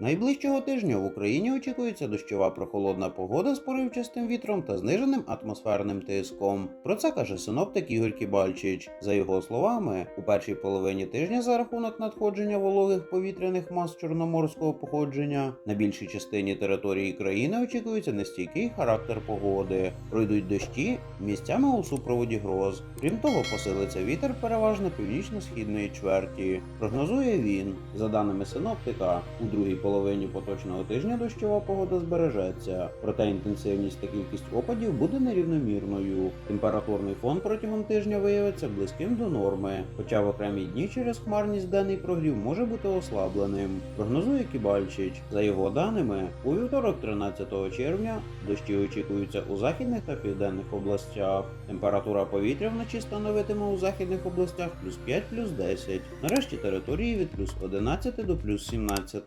Найближчого тижня в Україні очікується дощова прохолодна погода з поривчастим вітром та зниженим атмосферним тиском. Про це каже синоптик Ігор Кібальчич. За його словами, у першій половині тижня за рахунок надходження вологих повітряних мас чорноморського походження на більшій частині території країни очікується нестійкий характер погоди. Пройдуть дощі місцями у супроводі гроз. Крім того, посилиться вітер переважно північно-східної чверті. Прогнозує він. За даними синоптика, у другій половині поточного тижня дощова погода збережеться, проте інтенсивність та кількість опадів буде нерівномірною. Температурний фон протягом тижня виявиться близьким до норми, хоча в окремі дні через хмарність денний прогрів може бути ослабленим. Прогнозує Кібальчич. За його даними, у вівторок, 13 червня, дощі очікуються у західних та південних областях. Температура повітря вночі становитиме у західних областях плюс 5 плюс 10. Нарешті території від плюс 11 до плюс 17.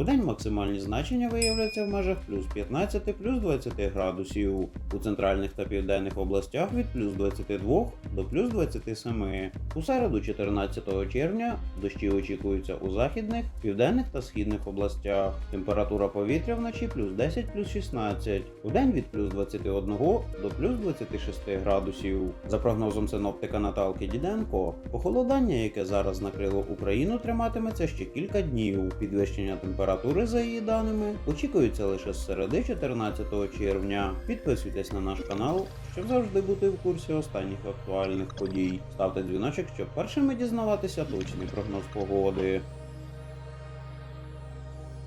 У максимальні значення виявляться в межах плюс 15 плюс 20 градусів. У центральних та південних областях від плюс 22 до плюс 27. У середу 14 червня дощі очікуються у західних, південних та східних областях. Температура повітря вночі плюс 10 плюс 16. У від плюс 21 до плюс 26 градусів. За прогнозом синоптика Наталки Діденко, похолодання, яке зараз накрило Україну, триматиметься ще кілька днів. Підвищення температури, за її даними, очікується лише з середи 14 червня. Підписуйтесь на наш канал, щоб завжди бути в курсі останніх актуальних подій. Ставте дзвіночок, щоб першими дізнаватися точний прогноз погоди.